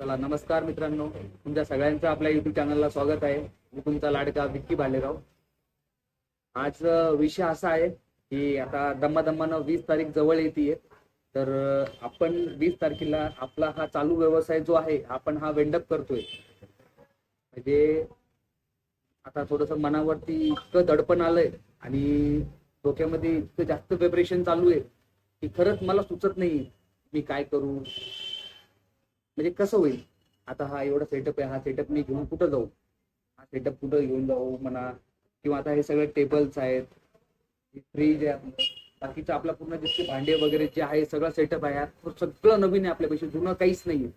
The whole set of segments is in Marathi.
चला नमस्कार मित्रांनो. तुमच्या सगळ्यांचं आपल्या युट्यूब चॅनलला स्वागत आहे. मी तुमचा लाडका विक्की भालेराव. आज विषय असा आहे की आता दम्मादम्मानं वीस तारीख जवळ येते तर आपण वीस तारखेला आपला हा चालू व्यवसाय जो आहे आपण हा वेंडअप करतोय. म्हणजे आता थोडस मनावरती इतकं दडपण आलंय आणि डोक्यामध्ये इतकं जास्त प्रिपरेशन चालू आहे की खरंच मला सुचत नाही मी काय करू? म्हणजे कसं होईल? आता हा एवढा सेटअप आहे हा सेटअप मी घेऊन कुठं जाऊ? हा सेटअप कुठं घेऊन जाऊ म्हणा? किंवा आता हे सगळे टेबल्स आहेत फ्रीज आहे आपलं. बाकीचं आपला पूर्ण जितके भांडे वगैरे जे आहे सगळं सेटअप आहे. सगळं नवीन आहे आपल्यापेक्षा जुनं काहीच नाहीये.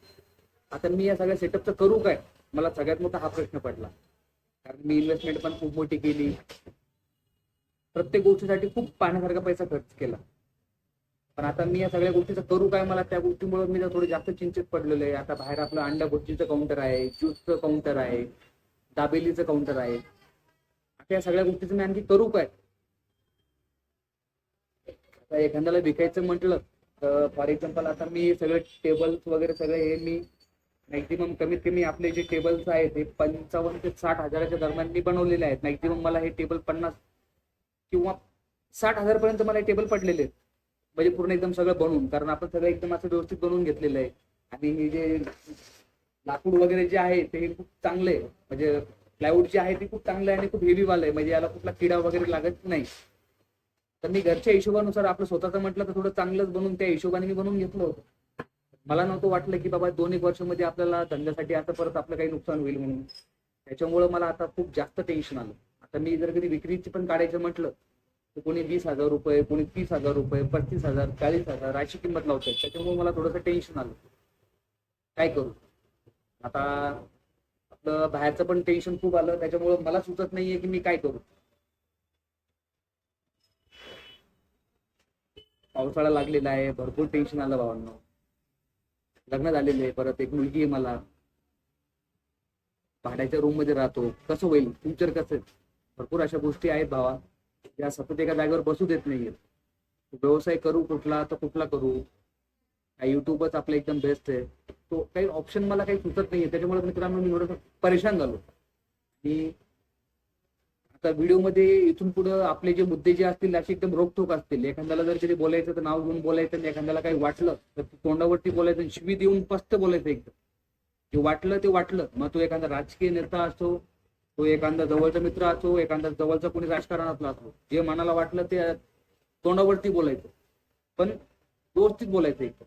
आता मी या सगळ्या सेटअपचं करू काय? मला सगळ्यात मोठा हा प्रश्न पडला. कारण मी इन्व्हेस्टमेंट पण खूप मोठी केली. प्रत्येक गोष्टीसाठी खूप पाण्यासारखा पैसा खर्च केला. पण आता मी या सगळ्या गोष्टीचं करू काय मला? त्या गोष्टीमुळे मी थोडं जास्त चिंतित पडलेलो आहे. आता बाहेर आपलं अंडा भुर्जीचं काउंटर आहे ज्यूसचं काउंटर आहे दाबेलीचं काउंटर आहे. आता या सगळ्या गोष्टीचं मी आणखी करू काय? आता एखाद्याला विकायचं म्हटलं तर फॉर एक्झाम्पल आता मी सगळे टेबल्स वगैरे सगळे हे मी मॅक्झिमम कमीत कमी आपले जे टेबल्स आहेत ते पंचावन्न ते साठ हजाराच्या दरम्यान मी बनवलेले आहेत. मॅक्झिमम मला हे टेबल पन्नास किंवा साठ हजारपर्यंत मला हे टेबल पडलेले आहेत. म्हणजे पूर्ण एकदम सगळं बनवून कारण आपण सगळं एकदम असं व्यवस्थित बनवून घेतलेलं आहे. आणि हे जे लाकूड वगैरे जे आहे ते खूप चांगले आहे म्हणजे प्लायवूड जे आहे ते खूप चांगलं आहे आणि खूप हेवी वाल आहे म्हणजे याला कुठला किडा वगैरे लागत नाही. तर मी घरच्या हिशोबानुसार आपलं स्वतःचं म्हटलं तर थोडं चांगलंच बनवून त्या हिशोबाने मी बनवून घेतलं होतं. मला नव्हतं वाटलं की बाबा दोन एक वर्षामध्ये आपल्याला धंद्यासाठी आता परत आपलं काही नुकसान होईल म्हणून. त्याच्यामुळं मला आता खूप जास्त टेन्शन आलं. आता मी जर कधी विक्रीची पण काढायचं म्हटलं कोणी वीस हजार रुपये कोणी तीस हजार रुपये पस्तीस हजार चाळीस हजार अशी किंमत लावतात त्याच्यामुळे मला थोडंसं टेन्शन आलं. काय करू? आता आपलं बाहेरचं पण टेन्शन खूप आलं. त्याच्यामुळे मला सुचत नाहीये की मी काय करू. पावसाळा लागलेला आहे. भरपूर टेन्शन आलं भावांना. लग्न झालेलं आहे. परत एक मुलगी आहे मला. भाड्याच्या रूममध्ये राहतो. कसं होईल? फ्युचर कसं? भरपूर अशा गोष्टी आहेत भावा. ज्या सतत एका जागेवर बसू देत नाहीयेत व्यवसाय करू कुठला तर कुठला करू. युट्यूबच आपलं एकदम बेस्ट आहे. तो काही ऑप्शन मला काही सुचत नाहीये. त्याच्यामुळे मित्रांनो मी थोडंसं परेशान झालो. आणि आता व्हिडिओमध्ये इथून पुढे आपले जे मुद्दे जे असतील असे एकदम रोखोक असतील. एखाद्याला जर कधी बोलायचं तर नाव घेऊन बोलायचं आणि एखाद्याला काही वाटलं तर तोंडावरती बोलायचं शिवी देऊन पस्त बोलायचं एकदम. जे वाटलं ते वाटलं. मग तो एखादा राजकीय नेता असो तो एखादा जवळचा मित्र असो एखादा जवळचा कोणी राजकारणातला असो जे मनाला वाटलं ते तोंडावरती बोलायचं. पण व्यवस्थित बोलायचं एकदम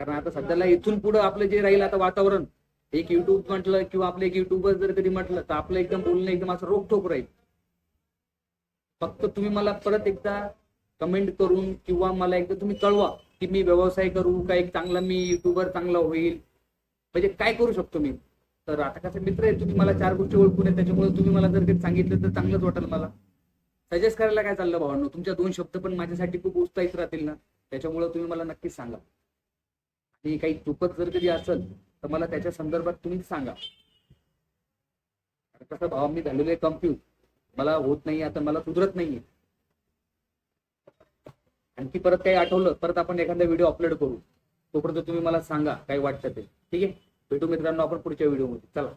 कारण आता सध्याला इथून पुढे आपलं जे राहील आता वातावरण एक युट्यूब म्हटलं किंवा आपलं एक युट्यूबर जर कधी म्हटलं तर आपलं एकदम बोलणं एकदम असं रोखोक राहील. फक्त तुम्ही मला परत एकदा कमेंट करून किंवा मला एकदा तुम्ही कळवा की मी व्यवसाय करू का एक चांगला मी युट्यूबर चांगला होईल. म्हणजे काय करू शकतो मी? तर आता कसं मित्र आहे तुम्ही मला चार गोष्टी ओळखून आहे त्याच्यामुळे तुम्ही मला जर काही सांगितलं तर चांगलंच वाटेल मला. सजेस्ट करायला काय चाललं भावांनो? तुमच्या दोन शब्द पण माझ्यासाठी खूप उत्साहित राहतील ना? त्याच्यामुळे तुम्ही मला नक्कीच सांगा. आणि काही चुकत जर कधी असेल तर मला त्याच्या संदर्भात तुम्ही सांगा. कसं भाव मी झालेलो आहे कम्प्युज मला होत नाही आता मला सुधरत नाहीये आणखी परत काही आठवलं परत आपण एखादा व्हिडिओ अपलोड करू. तोपर्यंत तुम्ही मला सांगा काय वाटतं ते. ठीक आहे? भेटू मित्रांनो आपण पुढच्या व्हिडिओमध्ये. चला.